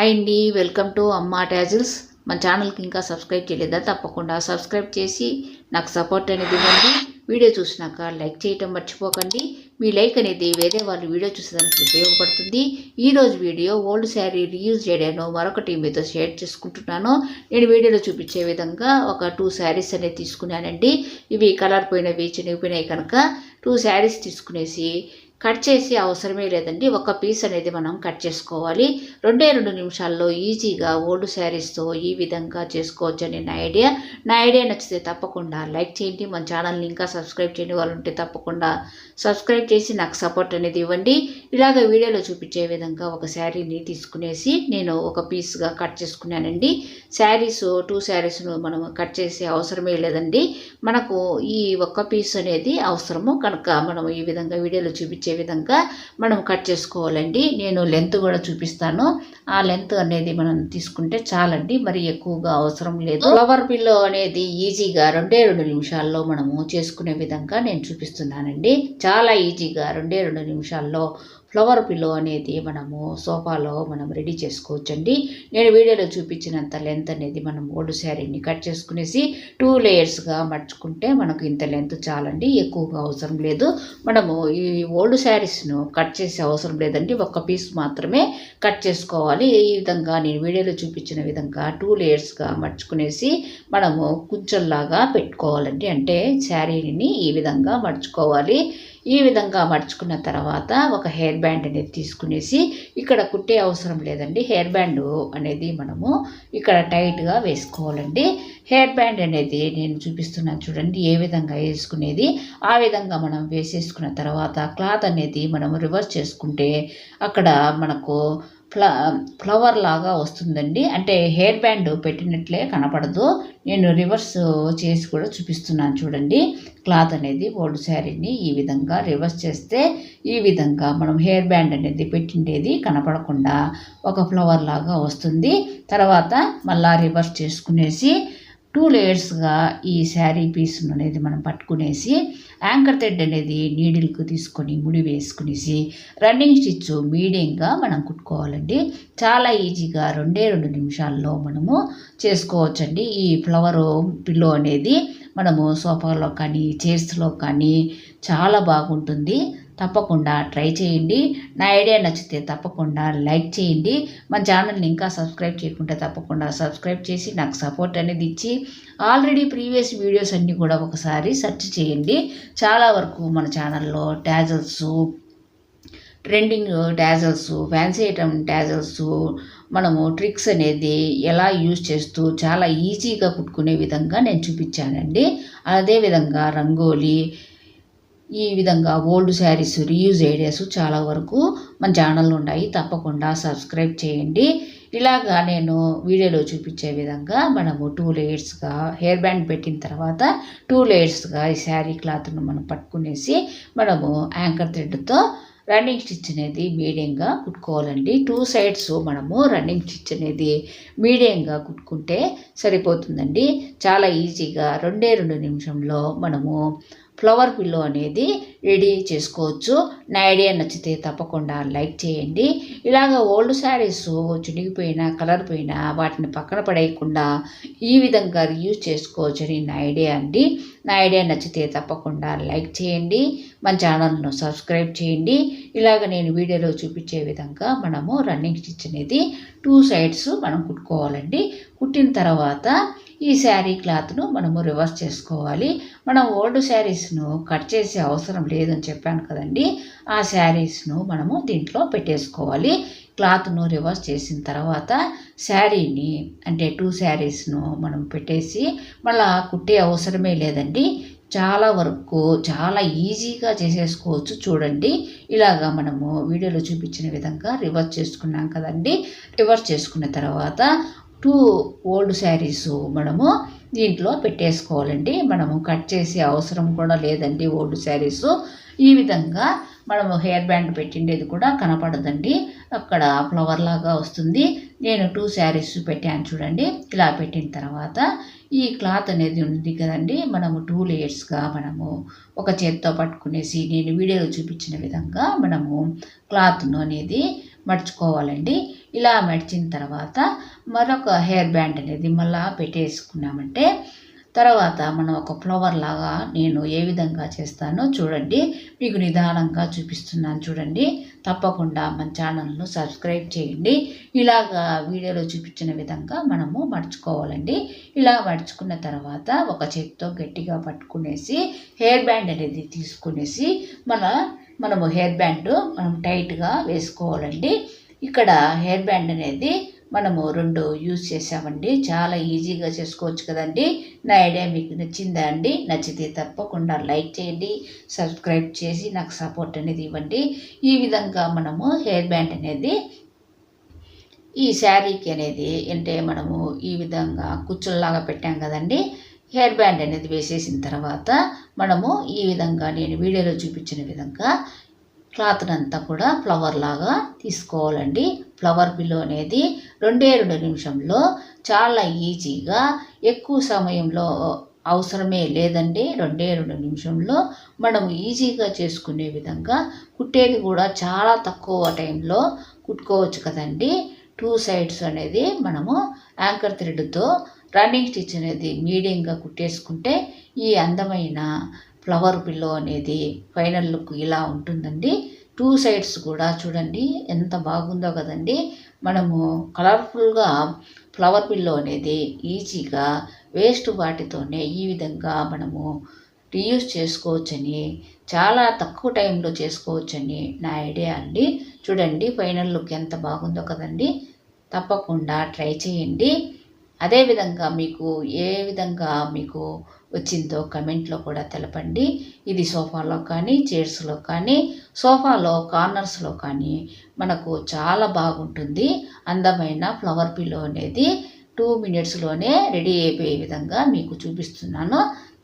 Hi అండి welcome to అమ్మా tassels మన ఛానల్కి ఇంకా సబ్స్క్రైబ్ చేయలేదా? తప్పకుండా సబ్స్క్రైబ్ చేసి నాకు సపోర్ట్ అనేది ఇవ్వండి. వీడియో చూసినాక లైక్ చేయటం మర్చిపోకండి. మీ లైక్ అనేది వేరే వాళ్ళు వీడియో చూసేదానికి ఉపయోగపడుతుంది. ఈరోజు వీడియో ఓల్డ్ శారీ రీయూజ్ చేయడాను. మరొకటి మీతో షేర్ చేసుకుంటున్నాను. నేను వీడియోలో చూపించే విధంగా ఒక టూ శారీస్ అనేది తీసుకున్నానండి. ఇవి కలర్ పోయినవి చినిగిపోయినాయి కనుక టూ శారీస్ తీసుకునేసి కట్ చేసే అవసరమే లేదండి. ఒక పీస్ అనేది మనం కట్ చేసుకోవాలి. రెండే రెండు నిమిషాల్లో ఈజీగా ఓల్డ్ శారీస్తో ఈ విధంగా చేసుకోవచ్చు అని నా ఐడియా. నా ఐడియా నచ్చితే తప్పకుండా లైక్ చేయండి. మన ఛానల్ని ఇంకా సబ్స్క్రైబ్ చేయని వాళ్ళు ఉంటే తప్పకుండా సబ్స్క్రైబ్ చేసి నాకు సపోర్ట్ అనేది ఇవ్వండి. ఇలాగ వీడియోలో చూపించే విధంగా ఒక శారీని తీసుకునేసి నేను ఒక పీస్గా కట్ చేసుకున్నానండి. శారీస్ టూ శారీస్ను మనం కట్ చేసే అవసరమే లేదండి. మనకు ఈ ఒక్క పీస్ అనేది అవసరము. కనుక మనం ఈ విధంగా వీడియోలో చూపించే విధంగా మనం కట్ చేసుకోవాలండి. నేను లెంత్ కూడా చూపిస్తాను. ఆ లెంత్ అనేది మనం తీసుకుంటే చాలండి. మరి ఎక్కువగా అవసరం లేదు. ఫ్లవర్ పిల్లో అనేది ఈజీగా రెండే రెండు నిమిషాల్లో మనము చేసుకునే విధంగా నేను చూపిస్తున్నానండి. చాలా ఈజీగా రెండే రెండు నిమిషాల్లో ఫ్లవర్ పిల్లో అనేది మనము సోఫాలో మనం రెడీ చేసుకోవచ్చండి. నేను వీడియోలో చూపించినంత లెంత్ అనేది మనం ఓల్డ్ శారీని కట్ చేసుకునేసి టూ లేయర్స్గా మర్చుకుంటే మనకు ఇంత లెంత్ చాలండి. ఎక్కువగా అవసరం లేదు. మనము ఈ ఓల్డ్ శారీస్ను కట్ చేసే అవసరం లేదండి. ఒక్క పీస్ మాత్రమే కట్ చేసుకోవాలి. ఈ విధంగా నేను వీడియోలో చూపించిన విధంగా టూ లేయర్స్గా మడుచుకునేసి మనము కుంచెల్లాగా పెట్టుకోవాలండి. అంటే శారీని ఈ విధంగా మడుచుకోవాలి. ఈ విధంగా మడుచుకున్న తర్వాత ఒక హెయిర్ బ్యాండ్ అనేది తీసుకునేసి ఇక్కడ కుట్టే అవసరం లేదండి. హెయిర్ బ్యాండ్ అనేది మనము ఇక్కడ టైట్గా వేసుకోవాలండి. హెయిర్ బ్యాండ్ అనేది నేను చూపిస్తున్నాను చూడండి ఏ విధంగా వేసుకునేది. ఆ విధంగా మనం వేసేసుకున్న తర్వాత క్లాత్ అనేది మనం రివర్స్ చేసుకుంటే అక్కడ మనకు ఫ్ల ఫ్లవర్ లాగా వస్తుందండి. అంటే హెయిర్ బ్యాండ్ పెట్టినట్లే కనపడదు. నేను రివర్స్ చేసి కూడా చూపిస్తున్నాను చూడండి. క్లాత్ అనేది ఓల్డ్ శారీని ఈ విధంగా రివర్స్ చేస్తే ఈ విధంగా మనం హెయిర్ బ్యాండ్ అనేది పెట్టిండేది కనపడకుండా ఒక ఫ్లవర్ లాగా వస్తుంది. తర్వాత మళ్ళా రివర్స్ చేసుకునేసి టూ లేయర్స్గా ఈ శారీ పీస్ను అనేది మనం పట్టుకునేసి యాంకర్ థ్రెడ్ అనేది నీడిల్కు తీసుకొని ముడి వేసుకునేసి రన్నింగ్ స్టిచ్ మీడియంగా మనం కుట్టుకోవాలండి. చాలా ఈజీగా రెండే రెండు నిమిషాల్లో మనము చేసుకోవచ్చండి. ఈ ఫ్లవర్ పిల్లో అనేది మనము సోఫాలో కానీ చైర్స్లో కానీ చాలా బాగుంటుంది. తప్పకుండా ట్రై చేయండి. నా ఐడియా నచ్చితే తప్పకుండా లైక్ చేయండి. మన ఛానల్ని ఇంకా సబ్స్క్రైబ్ చేయకుంటే తప్పకుండా సబ్స్క్రైబ్ చేసి నాకు సపోర్ట్ అనేది ఇచ్చి ఆల్రెడీ ప్రీవియస్ వీడియోస్ అన్నీ కూడా ఒకసారి సెర్చ్ చేయండి. చాలా వరకు మన ఛానల్లో tassels trending tassels fancy item tassels మనము ట్రిక్స్ అనేది ఎలా యూజ్ చేస్తూ చాలా ఈజీగా కుట్టుకునే విధంగా నేను చూపించానండి. అదేవిధంగా రంగోలీ ఈ విధంగా ఓల్డ్ శారీస్ రీయూజ్ ఐడియాస్ చాలా వరకు మన ఛానల్లో ఉన్నాయి. తప్పకుండా సబ్స్క్రైబ్ చేయండి. ఇలాగా నేను వీడియోలో చూపించే విధంగా మనము టూ లేయర్స్గా హెయిర్ బ్యాండ్ పెట్టిన తర్వాత టూ లేయర్స్గా ఈ శారీ క్లాత్ను మనం పట్టుకునేసి మనము యాంకర్ థ్రెడ్తో రన్నింగ్ స్టిచ్ అనేది మీడియంగా కుట్టుకోవాలండి. టూ సైడ్స్ మనము రన్నింగ్ స్టిచ్ అనేది మీడియంగా కుట్టుకుంటే సరిపోతుందండి. చాలా ఈజీగా రెండే రెండు నిమిషంలో మనము ఫ్లవర్ పిల్లో అనేది రెడీ చేసుకోవచ్చు. నా ఐడియా నచ్చితే తప్పకుండా లైక్ చేయండి. ఇలాగ ఓల్డ్ శారీస్ చినిగిపోయినా కలర్ పోయినా వాటిని పక్కన పడేయకుండా ఈ విధంగా రీయూజ్ చేసుకోవచ్చని నా ఐడియా అండి. నా ఐడియా నచ్చితే తప్పకుండా లైక్ చేయండి. మన ఛానల్ను సబ్స్క్రైబ్ చేయండి. ఇలాగ నేను వీడియోలో చూపించే విధంగా మనము రన్నింగ్ స్టిచ్ అనేది టూ సైడ్స్ మనం కుట్టుకోవాలండి. కుట్టిన తర్వాత ఈ శారీ క్లాత్ను మనము రివర్స్ చేసుకోవాలి. మనం ఓల్డ్ శారీస్ను కట్ చేసే అవసరం లేదని చెప్పాను కదండి. ఆ శారీస్ను మనము దీంట్లో పెట్టేసుకోవాలి. క్లాత్ను రివర్స్ చేసిన తర్వాత శారీని అంటే టూ శారీస్ను మనం పెట్టేసి మళ్ళా కుట్టే అవసరమే లేదండి. చాలా వరకు చాలా ఈజీగా చేసేసుకోవచ్చు చూడండి. ఇలాగా మనము వీడియోలో చూపించిన విధంగా రివర్స్ చేసుకున్నాం కదండి. రివర్స్ చేసుకున్న తర్వాత టూ ఓల్డ్ శారీస్ మనము దీంట్లో పెట్టేసుకోవాలండి. మనము కట్ చేసే అవసరం కూడా లేదండి ఓల్డ్ శారీస్. ఈ విధంగా మనము హెయిర్ బ్యాండ్ పెట్టిండేది కూడా కనపడదండి. అక్కడ ఫ్లవర్ లాగా వస్తుంది. నేను టూ శారీస్ పెట్టాను చూడండి. ఇలా పెట్టిన తర్వాత ఈ క్లాత్ అనేది ఉంది కదండి. మనము టూ లేయర్స్గా మనము ఒక చేత్తో పట్టుకునేసి నేను వీడియోలో చూపించిన విధంగా మనము క్లాత్ను అనేది మడుచుకోవాలండి. ఇలా మడిచిన తర్వాత మరొక హెయిర్ బ్యాండ్ అనేది మళ్ళీ పెట్టేసుకున్నామంటే తర్వాత మనం ఒక ఫ్లవర్ లాగా నేను ఏ విధంగా చేస్తానో చూడండి. మీకు నిదానంగా చూపిస్తున్నాను చూడండి. తప్పకుండా మన ఛానల్ను సబ్స్క్రైబ్ చేయండి. ఇలాగా వీడియోలో చూపించిన విధంగా మనము మడుచుకోవాలండి. ఇలా మడుచుకున్న తర్వాత ఒక చేతితో గట్టిగా పట్టుకునేసి హెయిర్ బ్యాండ్ అనేది తీసుకునేసి మన మనము హెయిర్ బ్యాండ్ మనం టైట్గా వేసుకోవాలండి. ఇక్కడ హెయిర్ బ్యాండ్ అనేది మనము రెండు యూజ్ చేసామండి చాలా ఈజీగా చేసుకోవచ్చు కదండి. నా ఐడియా మీకు నచ్చిందా అండి? నచ్చితే తప్పకుండా లైక్ చేయండి సబ్స్క్రైబ్ చేసి నాకు సపోర్ట్ అనేది ఇవ్వండి. ఈ విధంగా మనము హెయిర్ బ్యాండ్ అనేది ఈ శారీకి అనేది అంటే మనము ఈ విధంగా కుచ్చుల్లాగా పెట్టాం కదండి. హెయిర్ బ్యాండ్ అనేది వేసేసిన తర్వాత మనము ఈ విధంగా నేను వీడియోలో చూపించిన విధంగా క్లాత్నంతా కూడా ఫ్లవర్ లాగా తీసుకోవాలండి. ఫ్లవర్ బిలో అనేది రెండే రెండు నిమిషంలో చాలా ఈజీగా ఎక్కువ సమయంలో అవసరమే లేదండి. రెండే రెండు నిమిషంలో మనం ఈజీగా చేసుకునే విధంగా కుట్టేది కూడా చాలా తక్కువ టైంలో కుట్టుకోవచ్చు కదండి. టూ సైడ్స్ అనేది మనము యాంకర్ థ్రెడ్తో రన్నింగ్ స్టిచ్ అనేది మీడియంగా కుట్టేసుకుంటే ఈ అందమైన ఫ్లవర్ పిల్లో అనేది ఫైనల్ లుక్ ఇలా ఉంటుందండి. టూ సైడ్స్ కూడా చూడండి ఎంత బాగుందో కదండి. మనము కలర్ఫుల్గా ఫ్లవర్ పిల్లో అనేది ఈజీగా వేస్ట్ వాటితోనే ఈ విధంగా మనము రీయూస్ చేసుకోవచ్చని చాలా తక్కువ టైంలో చేసుకోవచ్చని నా ఐడియా అండి. చూడండి ఫైనల్ లుక్ ఎంత బాగుందో కదండి. తప్పకుండా ట్రై చేయండి. అదేవిధంగా మీకు ఏ విధంగా మీకు వచ్చిందో కమెంట్లో కూడా తెలపండి. ఇది సోఫాలో కానీ చైర్స్లో కానీ సోఫాలో కార్నర్స్లో కానీ మనకు చాలా బాగుంటుంది. అందమైన ఫ్లవర్ పిల్లో అనేది టూ మినిట్స్లోనే రెడీ అయిపోయే విధంగా మీకు చూపిస్తున్నాను.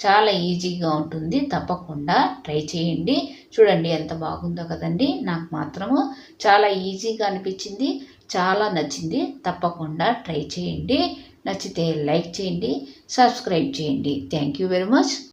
చాలా ఈజీగా ఉంటుంది. తప్పకుండా ట్రై చేయండి. చూడండి ఎంత బాగుందో కదండి. నాకు మాత్రము చాలా ఈజీగా అనిపించింది. చాలా నచ్చింది తప్పకుండా ట్రై చేయండి. నచ్చితే లైక్ చేయండి సబ్స్క్రైబ్ చేయండి. Thank you very much.